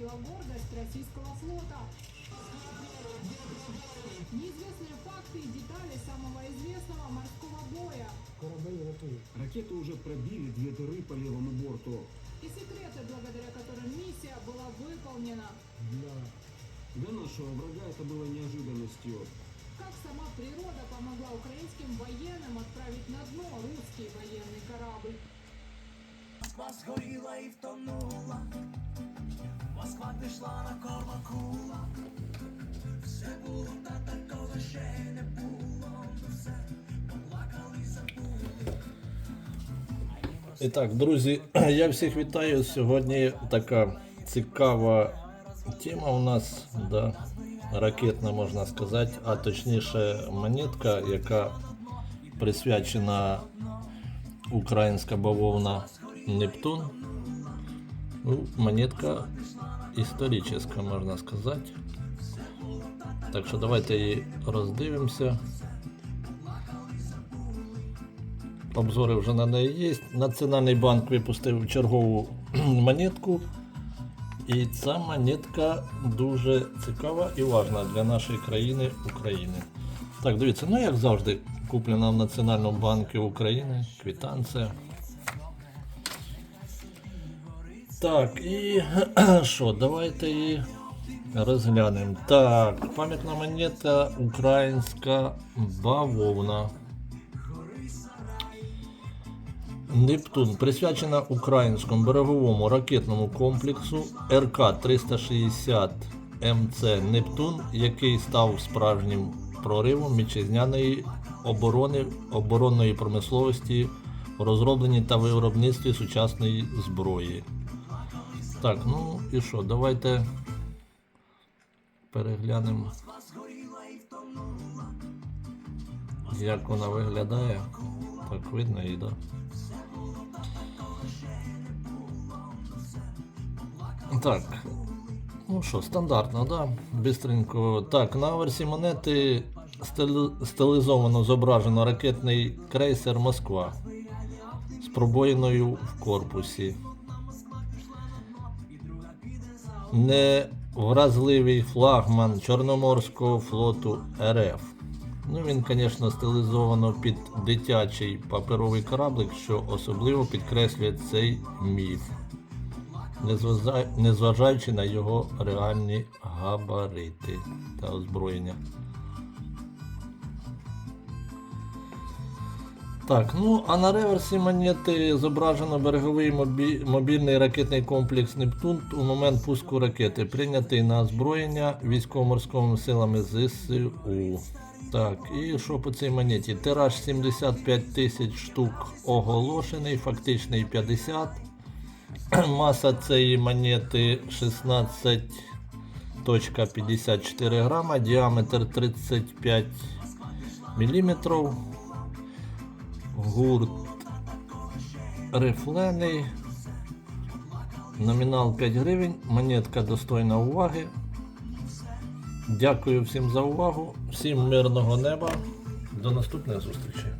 Украина потопила гордость российского флота? Неизвестные факты и детали самого известного морского боя. Корабель рятує. Ракеты уже пробили две дыры по левому борту. И секреты, благодаря которым миссия была выполнена. Для Для нашего врага это было неожиданностью. Как сама природа помогла украинским военным отправить на дно русский военный корабль. Москва згоріла і втонула, Москва пішла на Корвакула. Все було та такого ще не було. Все поплакали забули. І так, друзі, я всіх вітаю. Сьогодні така цікава тема у нас, да, ракетна можна сказати, а точніше монетка, яка присвячена українська бавовна Нептун. Ну, монетка історична, можна сказати. Так що давайте її роздивимося. Обзори вже на неї є. Національний банк випустив чергову монетку. І ця монетка дуже цікава і важна для нашої країни України. Так, дивіться, ну як завжди, куплена в Національному банку України, квитанція. Так, і що, давайте її розглянемо. Так, пам'ятна монета українська бавовна. Нептун присвячена українському береговому ракетному комплексу РК-360 МЦ Нептун, який став справжнім проривом вітчизняної оборони оборонної промисловості в розробленні та виробництві сучасної зброї. Так, ну і що, давайте переглянемо, як вона виглядає. Так, видно її, так? Да? Так. Ну що, стандартно, да? Бистренько. Так, на версії монети стилізовано зображено ракетний крейсер Москва з пробоїною в корпусі. Невразливий флагман Чорноморського флоту РФ. Ну, він, звісно, стилізовано під дитячий паперовий кораблик, що особливо підкреслює цей міф незважаючи на його реальні габарити та озброєння. Так, ну а на реверсі монети зображено береговий мобі- мобільний ракетний комплекс Нептун у момент пуску ракети, прийнятий на озброєння військово-морськими силами ЗСУ. Так, і що по цій монеті? Тираж 75 тисяч штук оголошений, фактичний 50. Маса цієї монети 16.54 грама, діаметр 35 мм. Гурт рифлений. Номінал 5 гривень. Монетка достойна уваги. Дякую всім за увагу. Всім мирного неба. До наступних зустрічей.